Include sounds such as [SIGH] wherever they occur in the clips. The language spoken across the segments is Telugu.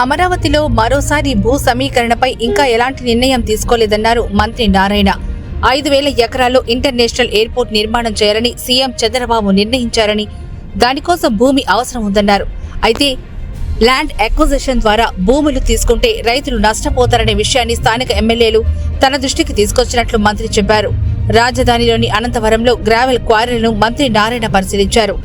అమరావతిలో మరోసారి భూ సమీకరణపై ఇంకా ఎలాంటి నిర్ణయం తీసుకోలేదన్నారు మంత్రి నారాయణ. ఐదు వేల ఎకరాల్లో ఇంటర్నేషనల్ ఎయిర్పోర్ట్ నిర్మాణం చేయాలని సీఎం చంద్రబాబు నిర్ణయించారని దానికోసం భూమి అవసరం ఉందన్నారు. అయితే ల్యాండ్ అక్విజిషన్ ద్వారా భూములు తీసుకుంటే రైతులు నష్టపోతారనే విషయాన్ని స్థానిక ఎమ్మెల్యేలు తన దృష్టికి తీసుకొచ్చినట్లు మంత్రి చెప్పారు. రాజధానిలోని అనంతవరంలో గ్రావెల్ క్వారీలను మంత్రి నారాయణ పరిశీలించారు.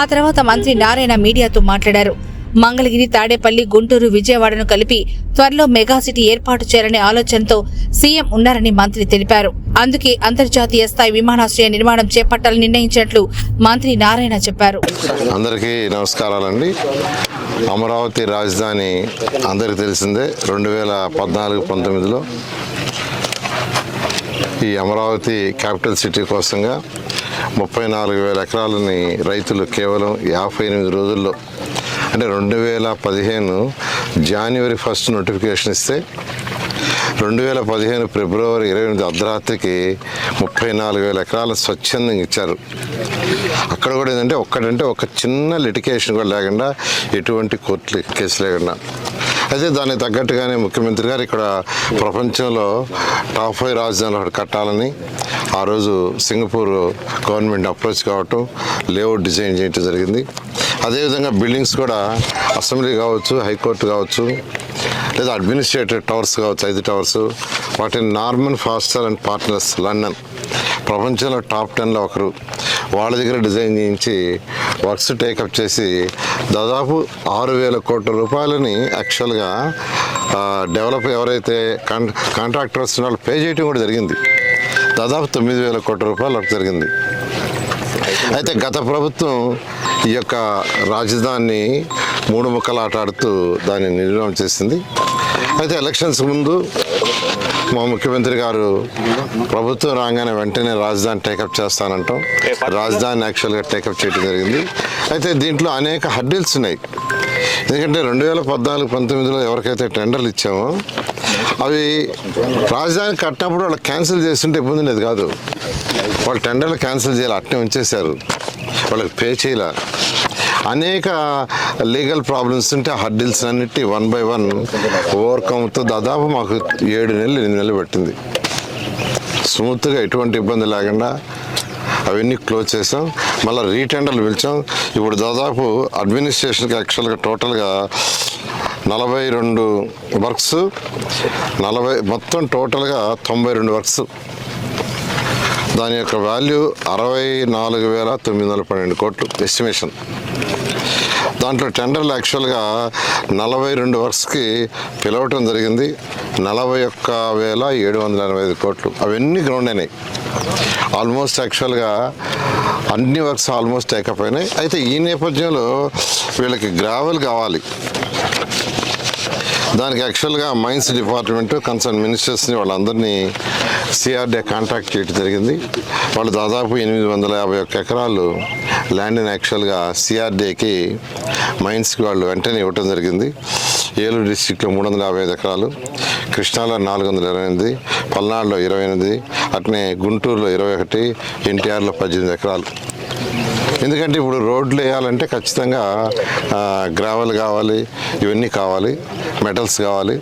ఆ తర్వాత మంత్రి నారాయణ మీడియాతో మాట్లాడారు. మంగళగిరి తాడేపల్లి గుంటూరు విజయవాడను కలిపి త్వరలో మెగాసిటీ ఏర్పాటు చేయాలనే ఆలోచనతో సీఎం ఉన్నారని మంత్రి తెలిపారు. అందుకే అంతర్జాతీయ స్థాయి విమానాశ్రయ నిర్మాణం చేపట్టాలని నిర్ణయించినట్లు మంత్రి నారాయణ చెప్పారు. అందరికీ నమస్కారాలండి. అమరావతి రాజధాని అందరికీ తెలిసిందే రెండు వేల పద్నాలుగు పంతొమ్మిదిలో ఈ అమరావతి క్యాపిటల్ సిటీ కోసంగా ముప్పై నాలుగు వేల ఎకరాలని రైతులు కేవలం యాభై ఎనిమిది రోజుల్లో అంటే రెండు వేల పదిహేను జనవరి ఫస్ట్ నోటిఫికేషన్ ఇస్తే రెండు వేల పదిహేను ఫిబ్రవరి ఇరవై ఎనిమిది అర్ధరాత్రికి ముప్పై నాలుగు వేల ఎకరాలు స్వచ్ఛందంగా ఇచ్చారు. అక్కడ కూడా ఏంటంటే ఒక్కడంటే ఒక చిన్న లిటికేషన్ కూడా లేకుండా ఎటువంటి కోర్టు కేసు లేకుండా. అయితే దానికి తగ్గట్టుగానే ముఖ్యమంత్రి గారు ఇక్కడ ప్రపంచంలో టాప్ ఫైవ్ రాజధానులు ఒకటి కట్టాలని ఆ రోజు సింగపూర్ గవర్నమెంట్ అప్రోచ్ కావటం లేఅవుట్ డిజైన్ చేయటం జరిగింది. అదేవిధంగా బిల్డింగ్స్ కూడా అసెంబ్లీ కావచ్చు హైకోర్టు కావచ్చు లేదా అడ్మినిస్ట్రేటివ్ టవర్స్ కావచ్చు ఐదు టవర్స్. వాటిని Norman Foster and Partners London ప్రపంచంలో టాప్ టెన్లో ఒకరు. వాళ్ళ దగ్గర డిజైన్ చేయించి వర్క్స్ టేకప్ చేసి దాదాపు ఆరు వేల కోట్ల రూపాయలని యాక్చువల్గా డెవలప్ ఎవరైతే కాన్ కాంట్రాక్టర్స్ వాళ్ళు పే చేయడం కూడా జరిగింది. దాదాపు తొమ్మిది వేల కోట్ల రూపాయలు జరిగింది. అయితే గత ప్రభుత్వం ఈ యొక్క రాజధానిని మూడు ముక్కలు ఆట ఆడుతూ దాన్ని నిర్మాణం చేసింది. అయితే ఎలక్షన్స్ ముందు మా ముఖ్యమంత్రి గారు ప్రభుత్వం రాగానే వెంటనే రాజధాని టేకప్ చేస్తానంటాం. రాజధాని యాక్చువల్గా టేకప్ చేయడం జరిగింది. అయితే దీంట్లో అనేక హడ్డిల్స్ ఉన్నాయి. ఎందుకంటే రెండు వేల పద్నాలుగు పంతొమ్మిదిలో ఎవరికైతే టెండర్లు ఇచ్చామో అవి రాజధాని కట్టినప్పుడు వాళ్ళు క్యాన్సిల్ చేస్తుంటే ఇబ్బంది ఉండేది కాదు. వాళ్ళు టెండర్లు క్యాన్సిల్ చేయాలి అట్నే ఉంచేశారు. వాళ్ళకి పే చేయాల. అనేక లీగల్ ప్రాబ్లమ్స్ ఉంటే హడ్డిల్స్ అన్నిటి వన్ బై వన్ ఓవర్కమ్తో దాదాపు మాకు ఏడు నెలలు ఎనిమిది నెలలు పట్టింది. స్మూత్గా ఎటువంటి ఇబ్బంది లేకుండా అవన్నీ క్లోజ్ చేసాం. మళ్ళీ రీటెండర్లు పిలిచాం. ఇప్పుడు దాదాపు అడ్మినిస్ట్రేషన్కి యాక్చువల్గా టోటల్గా నలభై రెండు వర్క్స్ నలభై మొత్తం టోటల్గా తొంభై రెండు వర్క్స్. దాని యొక్క వాల్యూ అరవై నాలుగు వేల తొమ్మిది వందల పన్నెండు కోట్లు ఎస్టిమేషన్. దాంట్లో టెండర్లు యాక్చువల్గా నలభై రెండు వర్క్స్కి పిలవటం జరిగింది. నలభై ఒక్క వేల ఏడు వందల ఎనభై ఐదు కోట్లు. అవన్నీ గ్రౌండ్ అయినాయి. ఆల్మోస్ట్ యాక్చువల్గా అన్ని వర్క్స్ ఆల్మోస్ట్ టేకప్ అయినాయి అయితే ఈ నేపథ్యంలో వీళ్ళకి గ్రావెల్ కావాలి. దానికి యాక్చువల్గా మైన్స్ డిపార్ట్మెంట్ కన్సర్న్ మినిస్టర్స్ని వాళ్ళందరినీ సిఆర్డే కాంటాక్ట్ చేయడం జరిగింది. వాళ్ళు దాదాపు ఎనిమిది వందల యాభై ఒక్క ఎకరాలు ల్యాండ్ని యాక్చువల్గా సిఆర్డేకి మైన్స్కి వాళ్ళు వెంటనే ఇవ్వటం జరిగింది. ఏలూరు డిస్టిక్లో మూడు వందల యాభై ఐదు ఎకరాలు కృష్ణాలో నాలుగు వందల ఇరవై ఎనిమిది పల్నాడులో ఇరవై ఎనిమిది అట్నే గుంటూరులో ఇరవై ఒకటి ఎన్టీఆర్లో పద్దెనిమిది ఎకరాలు. ఎందుకంటే ఇప్పుడు రోడ్లు వేయాలంటే ఖచ్చితంగా గ్రావెల్ కావాలి ఇవన్నీ కావాలి మెటల్స్ కావాలి.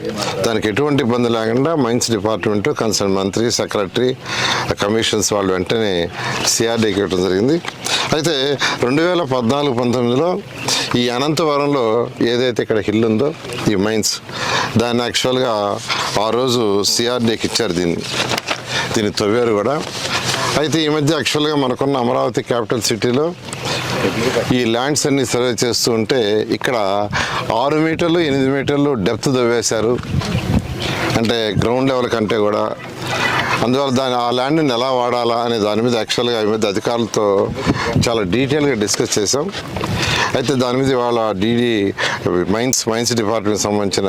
దానికి ఎటువంటి ఇబ్బంది లేకుండా మైన్స్ డిపార్ట్మెంట్ కన్సర్న్ మంత్రి సెక్రటరీ కమిషన్స్ వాళ్ళు వెంటనే సిఆర్డీకి ఇవ్వడం జరిగింది. అయితే రెండు వేల పద్నాలుగు పంతొమ్మిదిలో ఈ అనంతవరంలో ఏదైతే ఇక్కడ హిల్ ఉందో ఈ మైన్స్ దాన్ని యాక్చువల్గా ఆ రోజు సిఆర్డీకి ఇచ్చారు దీన్ని. దీన్ని తవ్వారు కూడా. అయితే ఈ మధ్య యాక్చువల్గా మనకున్న అమరావతి క్యాపిటల్ సిటీలో ఈ ల్యాండ్స్ అన్ని సర్వే చేస్తూ ఉంటే ఇక్కడ ఆరు మీటర్లు ఎనిమిది మీటర్లు డెప్త్ దవ్వేశారు అంటే గ్రౌండ్ లెవెల్ కంటే కూడా అందువల్ల దాని ఆ ల్యాండ్ని ఎలా వాడాలా అనే దాని మీద యాక్చువల్గా ఈ మీద అధికారులతో చాలా డీటెయిల్గా డిస్కస్ చేసాం అయితే దాని మీద ఇవాళ డీడీ మైన్స్ మైన్స్ డిపార్ట్మెంట్ సంబంధించిన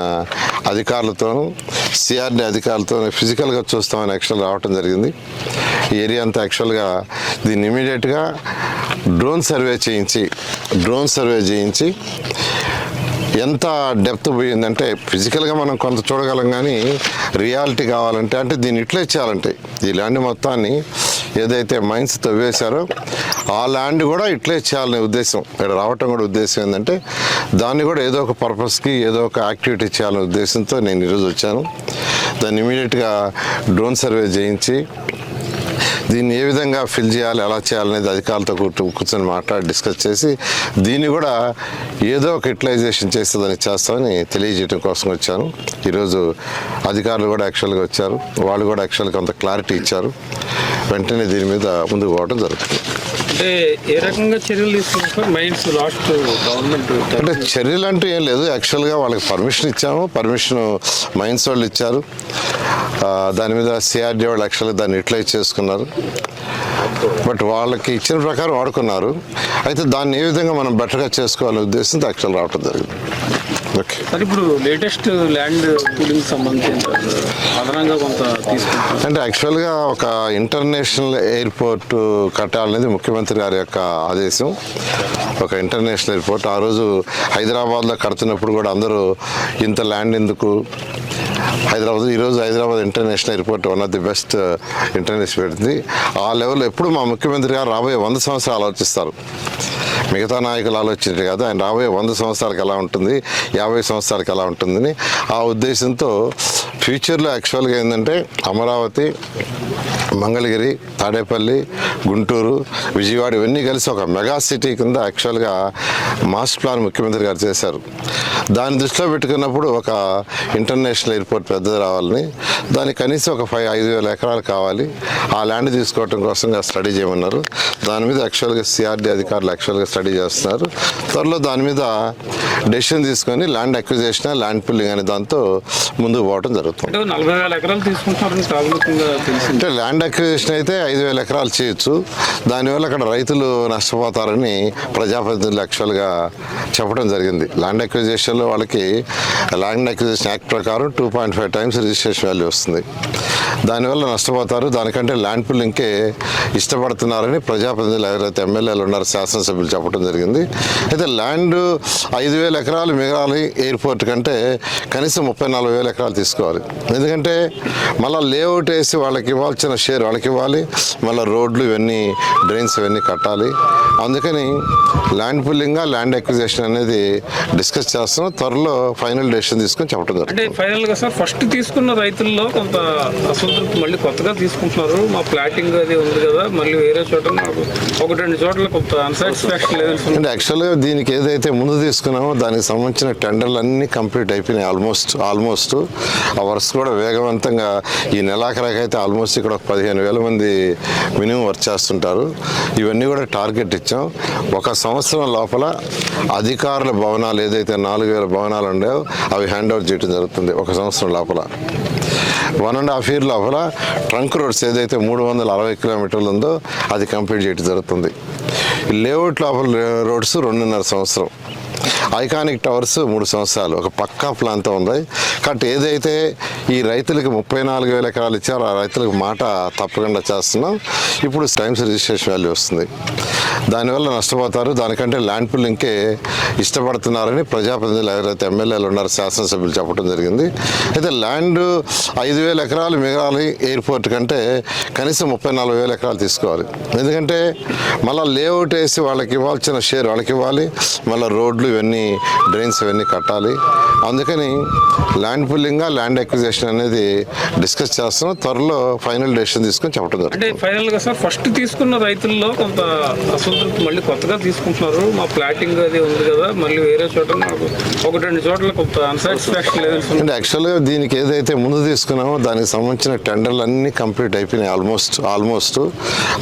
అధికారులతోనూ సిఆర్డీ అధికారులతో ఫిజికల్గా చూస్తామని యాక్చువల్ రావటం జరిగింది. ఈ ఏరియా అంతా యాక్చువల్గా దీన్ని ఇమీడియట్గా డ్రోన్ సర్వే చేయించి డ్రోన్ సర్వే చేయించి ఎంత డెప్త్ పోయిందంటే ఫిజికల్గా మనం కొంత చూడగలం కానీ రియాలిటీ కావాలంటే అంటే దీన్ని ఇట్లే చేయాలంటే ఈ ల్యాండ్ మొత్తాన్ని ఏదైతే మైన్స్ తవ్వేశారో ఆ ల్యాండ్ కూడా ఇట్లే చేయాలనే ఉద్దేశం. ఇక్కడ రావటం కూడా ఉద్దేశం ఏంటంటే దాన్ని కూడా ఏదో ఒక పర్పస్కి ఏదో ఒక యాక్టివిటీ చేయాలనే ఉద్దేశంతో నేను ఈరోజు వచ్చాను. దాన్ని ఇమీడియట్గా డ్రోన్ సర్వే చేయించి దీన్ని ఏ విధంగా ఫిల్ చేయాలి ఎలా చేయాలనేది అధికారులతో కూర్చొని మాట్లాడి డిస్కస్ చేసి దీన్ని కూడా ఏదో ఒక యూటిలైజేషన్ చేస్తుందని చేస్తామని తెలియజేయడం కోసం వచ్చాను. ఈరోజు అధికారులు కూడా యాక్చువల్గా వచ్చారు. వాళ్ళు కూడా యాక్చువల్గా కొంత క్లారిటీ ఇచ్చారు. వెంటనే దీని మీద ముందుకు పోవడం జరుగుతుంది. అంటే ఏ రకంగా చర్యలు మైండ్స్ లాస్ట్ గవర్నమెంట్ అంటే చర్యలు అంటూ ఏం లేదు. యాక్చువల్గా వాళ్ళకి పర్మిషన్ ఇచ్చాము. పర్మిషన్ మైన్స్ వాళ్ళు ఇచ్చారు. దాని మీద సిఆర్డీ వాళ్ళు యాక్చువల్గా దాన్ని యూటిలైజ్ చేసుకున్నారు. బట్ వాళ్ళకి ఇచ్చిన ప్రకారం వాడుకున్నారు. అయితే దాన్ని ఏ విధంగా మనం బెటర్గా చేసుకోవాలనే ఉద్దేశంతో యాక్చువల్ రావడం జరిగింది. సార్ ఇప్పుడు లేటెస్ట్ ల్యాండ్ పూలింగ్ సంబంధించి అదనంగా కొంత తీసుకుంటాం అంటే యాక్చువల్గా ఒక ఇంటర్నేషనల్ ఎయిర్పోర్ట్ కట్టాలనేది ముఖ్యమంత్రి గారి యొక్క ఆదేశం. ఒక ఇంటర్నేషనల్ ఎయిర్పోర్ట్ ఆ రోజు హైదరాబాద్లో కడుతున్నప్పుడు కూడా అందరూ ఇంత ల్యాండ్ ఎందుకు? హైదరాబాద్ ఈరోజు Hyderabad international airport one of the best international పెడుతుంది ఆ లెవెల్లో ఎప్పుడు మా ముఖ్యమంత్రి గారు రాబోయే వంద సంవత్సరాలు ఆలోచిస్తారు. మిగతా నాయకులు ఆలోచించారు కదా. ఆయన రాబోయే వంద సంవత్సరాలకు ఎలా ఉంటుంది యాభై సంవత్సరాలకు ఎలా ఉంటుందని ఆ ఉద్దేశంతో ఫ్యూచర్లో యాక్చువల్గా ఏంటంటే అమరావతి మంగళగిరి తాడేపల్లి గుంటూరు విజయవాడ ఇవన్నీ కలిసి ఒక మెగా సిటీ కింద యాక్చువల్గా మాస్టర్ ప్లాన్ ముఖ్యమంత్రి గారు చేశారు. దాన్ని దృష్టిలో పెట్టుకున్నప్పుడు ఒక ఇంటర్నేషనల్ ఎయిర్పోర్ట్ పెద్దది రావాలని దానికి కనీసం ఒక ఫైవ్ ఐదు వేల ఎకరాలు కావాలి. ఆ ల్యాండ్ తీసుకోవటం కోసం స్టడీ చేయమన్నారు. దాని మీద యాక్చువల్గా సిఆర్డీ అధికారులు యాక్చువల్గా స్టడీ చేస్తున్నారు. త్వరలో దాని మీద డెసిషన్ తీసుకొని ల్యాండ్ అక్విజేషన్ ల్యాండ్ పుల్లింగ్ అనే దాంతో ముందుకు పోవడం జరుగుతుంది. అంటే నలభై వేల ఎకరాలు తీసుకుంటున్నారని ప్రాథమికంగా తెలిసింది. అంటే ల్యాండ్ అక్విజిషన్ అయితే ఐదు వేల ఎకరాలు చేయొచ్చు. దానివల్ల అక్కడ రైతులు నష్టపోతారని ప్రజాప్రతినిధులు యాక్చువల్గా చెప్పడం జరిగింది. ల్యాండ్ అక్విజిషన్లో వాళ్ళకి ల్యాండ్ అక్విజిషన్ యాక్ట్ ప్రకారం two point five times registration value వస్తుంది. దానివల్ల నష్టపోతారు. దానికంటే ల్యాండ్ పుల్లింగ్కే ఇష్టపడుతున్నారని ప్రజాప్రతినిధులు ఎవరైతే ఎమ్మెల్యేలు ఉన్నారో శాసనసభ్యులు చెప్పడం జరిగింది. అయితే ల్యాండ్ ఐదు వేల ఎకరాలు మిగలాలి ఎయిర్పోర్ట్ కంటే కనీసం ముప్పై నలభై వేల ఎకరాలు తీసుకోవాలి. ఎందుకంటే మళ్ళీ లేఅవుట్ వేసి వాళ్ళకి ఇవ్వాల్సిన షేర్ వాళ్ళకి ఇవ్వాలి. మళ్ళీ రోడ్లు ఇవన్నీ డ్రైన్స్ ఇవన్నీ కట్టాలి. అందుకని ల్యాండ్ పుల్లింగ్ ల్యాండ్ అక్విజిషన్ అనేది డిస్కస్ చేస్తున్నాం. త్వరలో ఫైనల్ డెసిషన్ తీసుకొని చెప్పడం జరుగుతుంది. ఫైనల్గా సార్ ఫస్ట్ తీసుకున్న రైతుల్లో కొంత అసంతృప్తి మళ్ళీ కొత్తగా తీసుకుంటున్నారు. మా ప్లాటింగ్ అది ఉంది కదా మళ్ళీ వేరే చోట ఒకటి రెండు చోట్ల కొంత అన్సాటిస్ఫాక్షన్ అంటే యాక్చువల్గా దీనికి ఏదైతే ముందు తీసుకున్నామో దానికి సంబంధించిన టెండర్లు అన్నీ కంప్లీట్ అయిపోయినాయి ఆల్మోస్ట్ ఆల్మోస్ట్. ఆ వర్క్స్ కూడా వేగవంతంగా ఈ నెలాఖరాకైతే ఆల్మోస్ట్ ఇక్కడ ఒక పదిహేను వేల మంది మినిమం వర్క్ చేస్తుంటారు. ఇవన్నీ కూడా టార్గెట్ ఇచ్చాం. ఒక సంవత్సరం లోపల అధికారుల భవనాలు ఏదైతే నాలుగు వేల భవనాలు ఉన్నాయో అవి హ్యాండ్ ఓవర్ చేయడం జరుగుతుంది ఒక సంవత్సరం లోపల. వన్ అండ్ హాఫ్ ఇయర్ లోపల ట్రంక్ రోడ్స్ ఏదైతే మూడు వందల అరవై కిలోమీటర్లు ఉందో అది కంప్లీట్ చేయడం జరుగుతుంది. లేఅవుట్ లోపల రోడ్స్ రెండున్నర సంవత్సరం. ఐకానిక్ టవర్స్ మూడు సంవత్సరాలు. ఒక పక్కా ప్లాన్తో ఉంది. కాబట్టి ఏదైతే ఈ రైతులకు ముప్పై నాలుగు వేల ఎకరాలు ఇచ్చారో ఆ రైతులకు మాట తప్పకుండా చేస్తున్నాం. ఇప్పుడు టైమ్స్ రిజిస్ట్రేషన్ వాల్యూ వస్తుంది. దానివల్ల నష్టపోతారు. దానికంటే ల్యాండ్ ఇంకే ఇష్టపడుతున్నారని ప్రజాప్రతినిధులు ఎవరైతే ఎమ్మెల్యేలు ఉన్నారో శాసనసభ్యులు చెప్పడం జరిగింది. అయితే ల్యాండ్ ఐదు వేల ఎకరాలు మిగలాలి ఎయిర్పోర్ట్ కంటే కనీసం ముప్పై నాలుగు వేల ఎకరాలు తీసుకోవాలి. ఎందుకంటే మళ్ళీ లేఅవుట్ వేసి వాళ్ళకి ఇవ్వాల్సిన షేర్ వాళ్ళకి ఇవ్వాలి. మళ్ళీ రోడ్లు ఇవన్నీ డ్రైన్స్ ఇవన్నీ కట్టాలి. అందుకని ల్యాండ్ పుల్లింగ్ ల్యాండ్ అక్విజిషన్ అనేది డిస్కస్ చేస్తున్నాం. త్వరలో ఫైనల్ డెసిషన్ తీసుకొని చెప్పడం అంటే జరుగుతుంది. ఫైనల్గా సార్ ఫస్ట్ తీసుకున్న రైతుల్లో కొంత అసంతృప్తి మళ్ళీ కొత్తగా తీసుకుంటున్నారు. మా ప్లాటింగ్ అది ఉంది కదా మళ్ళీ వేరే చోట ఒకటి రెండు చోట్ల కొంత అన్సాటిస్ఫాక్షన్ అంటే యాక్చువల్గా దీనికి ఏదైతే ముందు తీసుకున్నామో దానికి సంబంధించిన టెండర్లు అన్నీ కంప్లీట్ అయిపోయినాయి. ఆల్మోస్ట్ ఆల్మోస్ట్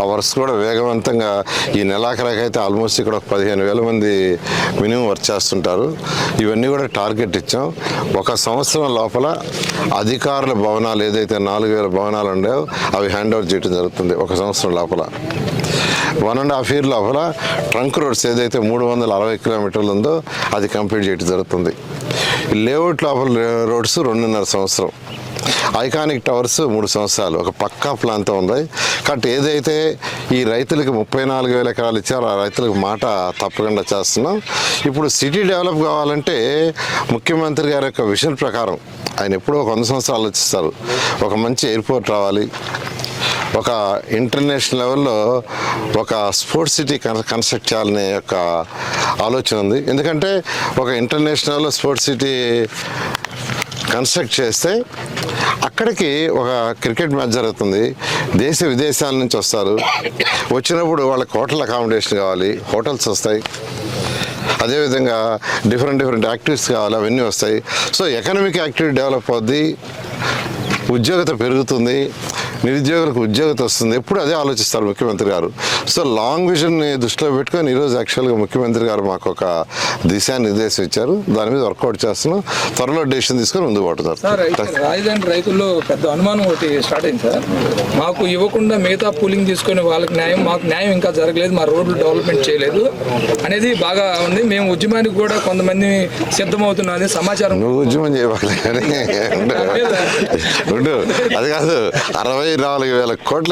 ఆ వర్క్స్ కూడా వేగవంతంగా ఈ నెలాఖరాకైతే ఆల్మోస్ట్ ఇక్కడ ఒక పదిహేను వేల మంది మినిమం వర్క్ చేస్తుంటారు. ఇవన్నీ కూడా టార్గెట్ ఇచ్చాం. ఒక సంవత్సరం లోపల అధికారుల భవనాలు ఏదైతే నాలుగు వేల భవనాలు ఉన్నాయో అవి హ్యాండ్ ఓవర్ చేయడం జరుగుతుంది ఒక సంవత్సరం లోపల. వన్ అండ్ హాఫ్ ఇయర్ లోపల ట్రంక్ రోడ్స్ ఏదైతే మూడు వందల అరవై కిలోమీటర్లు ఉందో అది కంప్లీట్ చేయడం జరుగుతుంది. లేఅవుట్ లోపల రోడ్స్ రెండున్నర సంవత్సరం. ఐకానిక్ టవర్స్ మూడు సంవత్సరాలు. ఒక పక్కా ప్లాన్తో ఉంది. కాబట్టి ఏదైతే ఈ రైతులకు ముప్పై నాలుగు వేల ఎకరాలు ఇచ్చారో ఆ రైతులకు మాట తప్పకుండా చేస్తున్నాం. ఇప్పుడు సిటీ డెవలప్ కావాలంటే ముఖ్యమంత్రి గారి యొక్క విషన్ ప్రకారం ఆయన ఎప్పుడో ఒక వంద సంవత్సరాలు ఆలోచిస్తారు ఒక మంచి ఎయిర్పోర్ట్ రావాలి. ఒక ఇంటర్నేషనల్ లెవెల్లో ఒక స్పోర్ట్స్ సిటీ కన్స్ట్రక్ట్ చేయాలనే యొక్క ఆలోచన ఉంది. ఎందుకంటే ఒక ఇంటర్నేషనల్ స్పోర్ట్స్ సిటీ కన్స్ట్రక్ట్ చేస్తే అక్కడికి ఒక క్రికెట్ మ్యాచ్ జరుగుతుంది. దేశ విదేశాల నుంచి వస్తారు. వచ్చినప్పుడు వాళ్ళకి హోటల్ అకామిడేషన్ కావాలి హోటల్స్ వస్తాయి. అదేవిధంగా డిఫరెంట్ డిఫరెంట్ యాక్టివిటీస్ కావాలి అవన్నీ వస్తాయి. సో ఎకనామిక్ యాక్టివిటీ డెవలప్ అవుద్ది. ఉద్యోగత పెరుగుతుంది. నిరుద్యోగులకు ఉద్యోగత వస్తుంది. ఎప్పుడు అదే ఆలోచిస్తారు ముఖ్యమంత్రి గారు. సో లాంగ్ విజన్ని దృష్టిలో పెట్టుకొని ఈరోజు యాక్చువల్గా ముఖ్యమంత్రి గారు మాకు ఒక దిశానిర్దేశం ఇచ్చారు. దాని మీద వర్కౌట్ చేస్తున్నాం. త్వరలో డెసిషన్ తీసుకొని ముందుకు పోతున్నారు. అయితే రాజధాని రైతుల్లో పెద్ద అనుమానం ఒకటి స్టార్ట్ అయింది సార్. మాకు ఇవ్వకుండా మిగతా పూలింగ్ తీసుకొని వాళ్ళకి న్యాయం మాకు న్యాయం ఇంకా జరగలేదు. మా రోడ్లు డెవలప్మెంట్ చేయలేదు అనేది బాగా ఉంది. మేము ఉద్యమానికి కూడా కొంతమంది సిద్ధమవుతున్నది సమాచారం. నువ్వు ఉద్యమం. [LAUGHS] [LAUGHS] ఉండు. అది కాదు. అరవై నాలుగు వేల కోట్ల